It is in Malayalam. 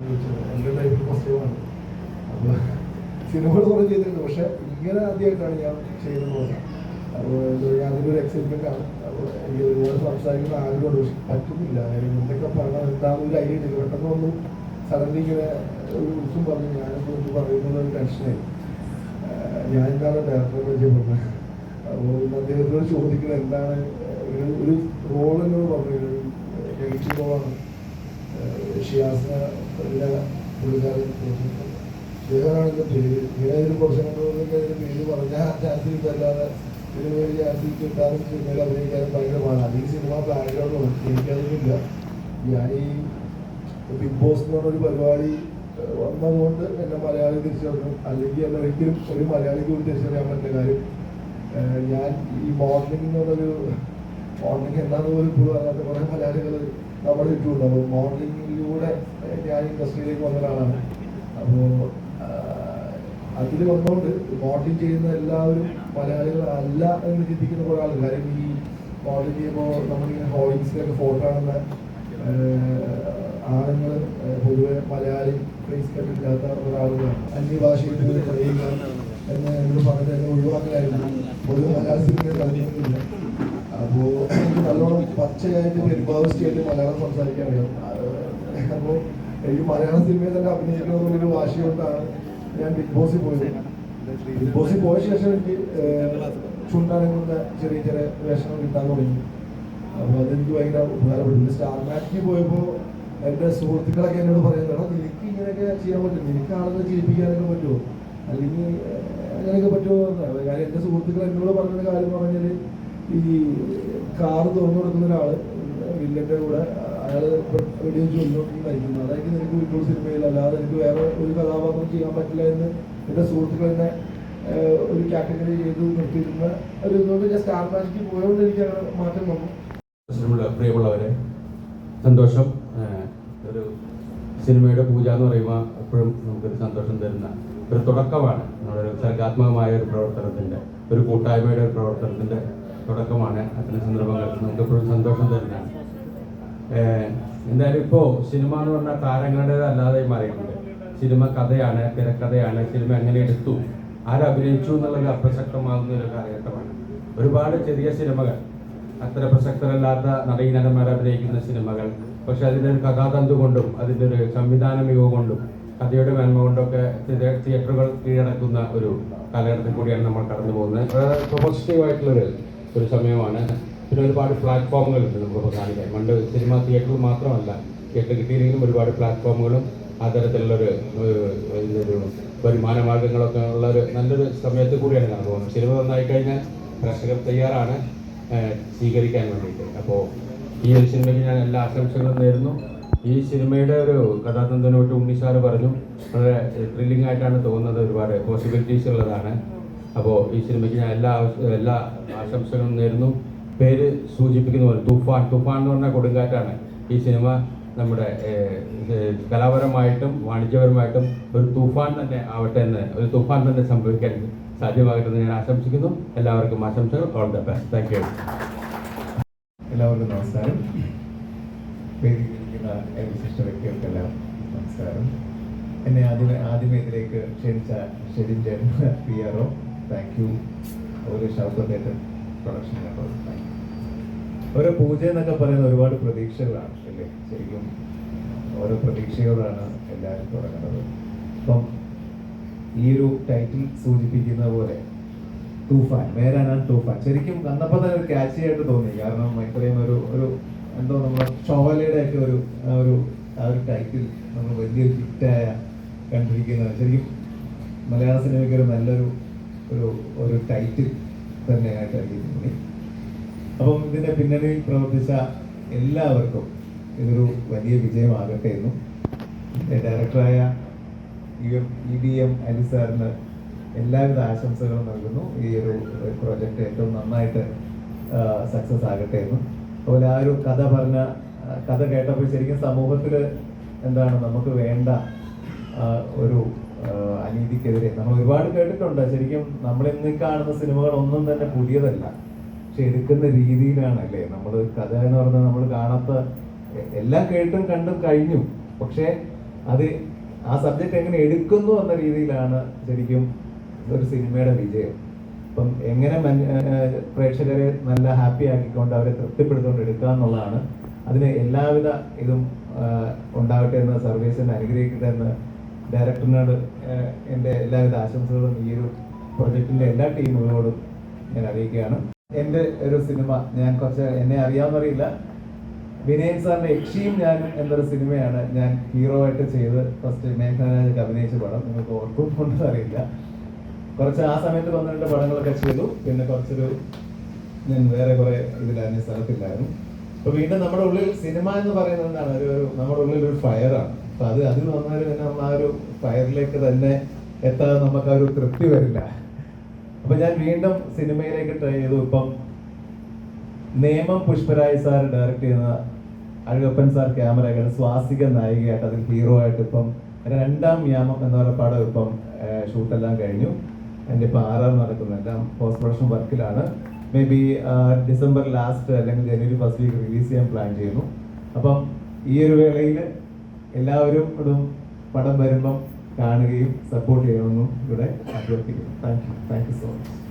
എന്റെ ലൈഫിൽ ഫസ്റ്റ് അപ്പോൾ സിനിമകൾ കുറേ ചെയ്തിട്ടുണ്ട്. പക്ഷെ ഇങ്ങനെ ആദ്യമായിട്ടാണ് ഞാൻ ചെയ്യുന്നത് അപ്പോൾ ഞാൻ ഒരു എക്സൈറ്റ്മെന്റ് ആണ്. അപ്പോൾ എനിക്ക് ഒരുപാട് സംസാരിക്കുന്ന ആഗ്രഹമുണ്ട്. പക്ഷെ പറ്റുന്നില്ല. എന്തൊക്കെ പറയണം എന്താണെന്ന് ഒരു ഐഡിയ ഇല്ല പെട്ടെന്ന് ഒന്നും സഡൻലി ഇങ്ങനെ ഒരു ഉത്സവം പറഞ്ഞു ഞാനിപ്പോൾ ഒന്ന് പറയുന്നത് ഒരു ടെൻഷനായി ഞാൻ എന്താണ് ഡയറക്ടറെ പരിചയപ്പെടുന്നത് അപ്പോൾ അദ്ദേഹത്തോട് ചോദിക്കുന്നത് എന്താണ്? ഒരു റോൾ എന്നോട് പറഞ്ഞു നെഗറ്റീവ് റോളാണ് ഷിയാസിനെ പുള്ളിക്കാരൻ ഷിയാസാണ് എന്റെ പേര്. ഇങ്ങനെ ഒരു കണ്ടുകൊണ്ടൊക്കെ അതിന്റെ പേര് പറഞ്ഞാൽ ചാൻസ് കിട്ടല്ലാതെ ഇതിന് വേണ്ടി ചാൻസ് സിനിമയിൽ അഭിനയിക്കാനും ഭയങ്കര പാടാണ് ഈ സിനിമ ബാക്ക്ഗ്രൗണ്ട് എനിക്കതൊന്നുമില്ല ഞാൻ ഈ ബിഗ് ബോസ് എന്ന് പറഞ്ഞൊരു പരിപാടി വന്നതുകൊണ്ട് എന്നെ മലയാളി തിരിച്ചറിഞ്ഞു. അല്ലെങ്കിൽ എന്നെ ഒരിക്കലും ഒരു മലയാളിക്ക് കൂടി തിരിച്ചറിയാൻ പറ്റുന്ന കാര്യം. ഞാൻ ഈ മോർണിംഗ് എന്ന് പറഞ്ഞൊരു മോർണിംഗ് എന്താണെന്ന് പോലും ഇപ്പോഴും അറിയാത്ത കുറേ മലയാളികൾ നമ്മുടെ ചുറ്റുമുണ്ട് അപ്പോൾ മോഡലിങ്ങിലൂടെ ഞാൻ ഇൻഡസ്ട്രിയിലേക്ക് വന്ന ഒരാളാണ്. അപ്പോൾ അതിൽ വന്നുകൊണ്ട് മോഡലിംഗ് ചെയ്യുന്ന എല്ലാവരും മലയാളികൾ അല്ല എന്ന് ചിന്തിക്കുന്ന കുറേ ആളുകൾ കാര്യം ഈ മോഡലിംഗ് ചെയ്യുമ്പോൾ നമ്മളിങ്ങനെ ഹോയിങ്സിലൊക്കെ ഫോട്ടോ കാണുന്ന ആണുങ്ങൾ പൊതുവെ മലയാളി ഫേസ് കണ്ടില്ലാത്ത ഒരാളുകളാണ്. അന്യഭാഷയിൽ പറയുക എന്ന് എന്നോട് പറഞ്ഞത് ഒഴിവാക്കലായിരുന്നു. പൊതുവെ മലയാള സിനിമയിൽ കളിക്കുന്നില്ല അപ്പോൾ നല്ലോണം പച്ചയായിട്ട് സ്റ്റേറ്റ് മലയാളം സംസാരിക്കാൻ അറിയാം അപ്പോൾ എനിക്ക് മലയാള സിനിമയിൽ തന്നെ അഭിനയിക്കണമെന്നുള്ളൊരു വാശികൊണ്ടാണ് ഞാൻ ബിഗ് ബോസിൽ പോയത്. ബിഗ് ബോസിൽ പോയ ശേഷം എനിക്ക് ചുണ്ടനങ്ങുന്ന ചെറിയ ചെറിയ വേഷങ്ങൾ കിട്ടാൻ തുടങ്ങി. അപ്പോൾ അതെനിക്ക് ഭയങ്കര ഉപകാരപ്പെട്ടു. സ്റ്റാർ മാറ്റിക്ക് പോയപ്പോൾ എന്റെ സുഹൃത്തുക്കളൊക്കെ എന്നോട് പറയുന്നത് നിനക്ക് ഇങ്ങനെയൊക്കെ ചെയ്യാൻ പറ്റും നിനക്ക് ആളുകളെ ജീവിപ്പിക്കാനൊക്കെ പറ്റുമോ? അല്ലെങ്കിൽ അങ്ങനെയൊക്കെ പറ്റുമോ? എന്നാണ്. കാര്യം എന്റെ സുഹൃത്തുക്കൾ എന്നോട് പറഞ്ഞൊരു കാര്യം പറഞ്ഞാൽ ഈ കാറ് തുറന്നു കൊടുക്കുന്ന ഒരാൾ വില്ലന്റെ കൂടെ അയാൾ വെടിവെച്ച് കൊണ്ടുകൊണ്ട് മരിക്കുന്നു അതായത് നിനക്ക് വിട്ടൂർ സിനിമയിൽ അല്ലാതെ എനിക്ക് വേറെ ഒരു കഥാപാത്രം ചെയ്യാൻ പറ്റില്ല എന്ന് എന്റെ സുഹൃത്തുക്കൾ തന്നെ ഒരു കാറ്റഗറി ചെയ്ത് നിർത്തിയിരുന്ന ഒരു ഇതുകൊണ്ട് ഞാൻ സ്റ്റാർ മാജിക്ക് പോയതുകൊണ്ട് എനിക്ക് അങ്ങനെ മാറ്റം വന്നു. പ്രിയമുള്ളവരെ സന്തോഷം. ഒരു സിനിമയുടെ പൂജ എന്ന് പറയുമ്പോൾ എപ്പോഴും നമുക്കൊരു സന്തോഷം തരുന്ന ഒരു തുടക്കമാണ്. നമ്മുടെ സർഗാത്മകമായ ഒരു പ്രവർത്തനത്തിന്റെ ഒരു കൂട്ടായ്മയുടെ ഒരു പ്രവർത്തനത്തിന്റെ തുടക്കമാണ്. അത്തരം സന്ദർഭങ്ങൾ നമുക്ക് എപ്പോഴും സന്തോഷം തരുന്നതാണ്. എന്തായാലും ഇപ്പോൾ സിനിമ എന്ന് പറഞ്ഞാൽ താരങ്ങളുടേതല്ലാതെ മാറിയിട്ടുണ്ട്. സിനിമ കഥയാണ് തിരക്കഥയാണ് സിനിമ എങ്ങനെ എടുത്തു ആരഭിനയിച്ചു എന്നുള്ളത് അപ്രസക്തമാകുന്ന ഒരു കാലഘട്ടമാണ്. ഒരുപാട് ചെറിയ സിനിമകൾ അത്ര പ്രസക്തരല്ലാത്ത നടീനടന്മാർ അഭിനയിക്കുന്ന സിനിമകൾ പക്ഷെ അതിന്റെ ഒരു കഥാതന്തു കൊണ്ടും അതിന്റെ ഒരു സംവിധാന മികവ് കൊണ്ടും കഥയുടെ മേന്മ കൊണ്ടൊക്കെ തിയേ- തിയേറ്ററുകൾ കീഴടക്കുന്ന ഒരു കാലഘട്ടത്തിൽ കൂടിയാണ് നമ്മൾ കടന്നു പോകുന്നത് പോസിറ്റീവ് ആയിട്ടുള്ളൊരു ഒരു സമയമാണ്. പിന്നെ ഒരുപാട് പ്ലാറ്റ്ഫോമുകളുണ്ട് നമുക്ക് കാണിക്കാൻ പണ്ട് സിനിമ തിയേറ്ററിൽ മാത്രമല്ല തിയേറ്റർ കിട്ടിയില്ലെങ്കിലും ഒരുപാട് പ്ലാറ്റ്ഫോമുകളും അത്തരത്തിലുള്ളൊരു ഒരു വരുമാന മാർഗങ്ങളൊക്കെ ഉള്ളൊരു നല്ലൊരു സമയത്ത് കൂടിയാണ് കാണാൻ പോകുന്നത്. സിനിമ നന്നായി കഴിഞ്ഞാൽ പ്രേക്ഷകർ തയ്യാറാണ് സ്വീകരിക്കാൻ വേണ്ടിയിട്ട്. അപ്പോൾ ഈ ഒരു സിനിമയ്ക്ക് ഞാൻ എല്ലാ ആശംസകളും നേരുന്നു. ഈ സിനിമയുടെ ഒരു കഥാതന്ത്രനോട്ട് ഉണ്ണിസാറ് പറഞ്ഞു. വളരെ ത്രില്ലിംഗ് ആയിട്ടാണ് തോന്നുന്നത്. ഒരുപാട് പോസിബിലിറ്റീസ് ഉള്ളതാണ്. അപ്പോൾ ഈ സിനിമയ്ക്ക് ഞാൻ എല്ലാ എല്ലാ ആശംസകളും നേരുന്നു. പേര് സൂചിപ്പിക്കുന്ന പോലെ തുഫാൻ. തുഫാൻ എന്ന് പറഞ്ഞ കൊടുങ്കാറ്റാണ്. ഈ സിനിമ നമ്മുടെ കലാപരമായിട്ടും വാണിജ്യപരമായിട്ടും ഒരു തുഫാൻ തന്നെ ആവട്ടെ എന്ന് ഒരു തുഫാൻ തന്നെ സംഭവിക്കാൻ സാധ്യമാകട്ടെ എന്ന് ഞാൻ ആശംസിക്കുന്നു. എല്ലാവർക്കും ആശംസകൾ. All the best thank you എല്ലാവർക്കും നമസ്കാരം. വേദിയിലിരിക്കുന്ന വിശിഷ്ട വ്യക്തികൾക്കെല്ലാം നമസ്കാരം. എന്നെ ആദ്യമേ ആദ്യമേ ഇതിലേക്ക് ക്ഷണിച്ച Sherin P R thank you ഒരു ഷൗക്കത്തേറ്റ് പ്രൊഡക്ഷൻ ഓരോ പൂജ എന്നൊക്കെ പറയുന്ന ഒരുപാട് പ്രതീക്ഷകളാണ് അല്ലേ? ശരിക്കും ഓരോ പ്രതീക്ഷകളാണ് എല്ലാവരും തുടങ്ങുന്നത്. അപ്പം ഈ ഒരു ടൈറ്റിൽ സൂചിപ്പിക്കുന്ന പോലെ തൂഫാൻ മേരാനാണ് തൂഫാൻ. ശരിക്കും കണ്ടപ്പോൾ തന്നെ ഒരു ക്യാച്ചി ആയിട്ട് തോന്നി. കാരണം ഇത്രയും ഒരു ഒരു എന്തോ നമ്മൾ ഷോവലയുടെ ഒക്കെ ഒരു ഒരു ആ ഒരു ടൈറ്റിൽ നമ്മൾ വലിയൊരു ഹിറ്റായ കണ്ടിരിക്കുന്നത് ശരിക്കും മലയാള സിനിമയ്ക്ക് ഒരു നല്ലൊരു ഒരു ഒരു ടൈറ്റിൽ തന്നെയായിട്ട് എനിക്ക് അപ്പം ഇതിന്റെ പിന്നണിയിൽ പ്രവർത്തിച്ച എല്ലാവർക്കും ഇതൊരു വലിയ വിജയമാകട്ടെ എന്നും ഡയറക്ടറായ ഇ ബി എം അലി സാറിന് എല്ലാവിധ ആശംസകളും നൽകുന്നു. ഈ ഒരു പ്രോജക്റ്റ് ഏറ്റവും നന്നായിട്ട് സക്സസ് ആകട്ടെ എന്നും. അതുപോലെ ആ ഒരു കഥ പറഞ്ഞ കഥ കേട്ടപ്പോൾ ശരിക്കും സമൂഹത്തിൽ എന്താണ് നമുക്ക് വേണ്ട ഒരു അനീതിക്കെതിരെ. നമ്മൾ ഒരുപാട് കേട്ടിട്ടുണ്ട്. ശരിക്കും നമ്മൾ ഇന്ന് കാണുന്ന സിനിമകൾ ഒന്നും തന്നെ പുതിയതല്ല. പക്ഷെ എടുക്കുന്ന രീതിയിലാണ് അല്ലേ നമ്മൾ കഥ എന്ന് പറഞ്ഞാൽ നമ്മൾ കാണാത്ത എല്ലാം കേട്ടും കണ്ടും കഴിഞ്ഞു. പക്ഷേ അത് ആ സബ്ജക്റ്റ് എങ്ങനെ എടുക്കുന്നു എന്ന രീതിയിലാണ് ശരിക്കും ഒരു സിനിമയുടെ വിജയം. അപ്പം എങ്ങനെ പ്രേക്ഷകരെ നല്ല ഹാപ്പി ആക്കിക്കൊണ്ട് അവരെ തൃപ്തിപ്പെടുത്തിക്കൊണ്ട് എടുക്കുക എന്നുള്ളതാണ്. അതിന് എല്ലാവിധ ഇതും ഉണ്ടാവട്ടെ എന്ന് സർവീസിന് അനുഗ്രഹിക്കട്ടെ എന്ന് ഡയറക്ടറിനോട് എന്റെ എല്ലാവിധ ആശംസകളും ഈ ഒരു പ്രൊജക്ടിന്റെ എല്ലാ ടീമുകളോടും ഞാൻ അറിയിക്കുകയാണ്. എന്റെ ഒരു സിനിമ ഞാൻ കുറച്ച് എന്നെ അറിയാമെന്നറിയില്ല. വിനയൻ സാറിന്റെ യക്ഷിയും ഞാൻ എന്നൊരു സിനിമയാണ് ഞാൻ ഹീറോ ആയിട്ട് ചെയ്ത് ഫസ്റ്റ് മേഘനാരാജ് അഭിനയിച്ച പടം. നിങ്ങൾക്ക് ഓർക്കുന്നുണ്ടെന്ന് അറിയില്ല. കുറച്ച് ആ സമയത്ത് പന്ത്രണ്ട് പടങ്ങളൊക്കെ ചെയ്തു. പിന്നെ കുറച്ചൊരു ഞാൻ വേറെ കുറെ ഇതിലായിരുന്നു സ്ഥലത്തില്ലായിരുന്നു. അപ്പൊ വീണ്ടും നമ്മുടെ ഉള്ളിൽ സിനിമ എന്ന് പറയുന്നത് എന്താണ്? ഒരു നമ്മുടെ ഉള്ളിൽ ഒരു ഫയറാണ് അപ്പൊ അത് അതിൽ വന്നാൽ പിന്നെ ആ ഒരു ഫയറിലേക്ക് തന്നെ എത്താതെ നമുക്ക് ആ ഒരു തൃപ്തി വരില്ല. അപ്പൊ ഞാൻ വീണ്ടും സിനിമയിലേക്ക് ട്രൈ ചെയ്തു. ഇപ്പം നേമം പുഷ്പരാജ് സാർ ഡയറക്ട് ചെയ്യുന്ന അഴകപ്പൻ സാർ ക്യാമറയുടെ സ്വാസിക നായികയായിട്ട് അതിൽ ഹീറോ ആയിട്ട് ഇപ്പം രണ്ടാം യാമം എന്ന് പറയുന്ന പടം ഇപ്പം ഷൂട്ടെല്ലാം കഴിഞ്ഞു. എന്റെ ഇപ്പം ആറാം നടക്കുന്ന. എല്ലാം പോസ്റ്റ് പ്രൊഡക്ഷൻ വർക്കിലാണ് മേ ബി ഡിസംബർ ലാസ്റ്റ് അല്ലെങ്കിൽ ജനുവരി ഫസ്റ്റ് വീക്ക് റിലീസ് ചെയ്യാൻ പ്ലാൻ ചെയ്യുന്നു. അപ്പം ഈ ഒരു വേളയിൽ എല്ലാവരും ഇടും പടം വരുമ്പം കാണുകയും സപ്പോർട്ട് ചെയ്യണമെന്നും ഇവിടെ അഭ്യർത്ഥിക്കുന്നു. Thank you thank you so much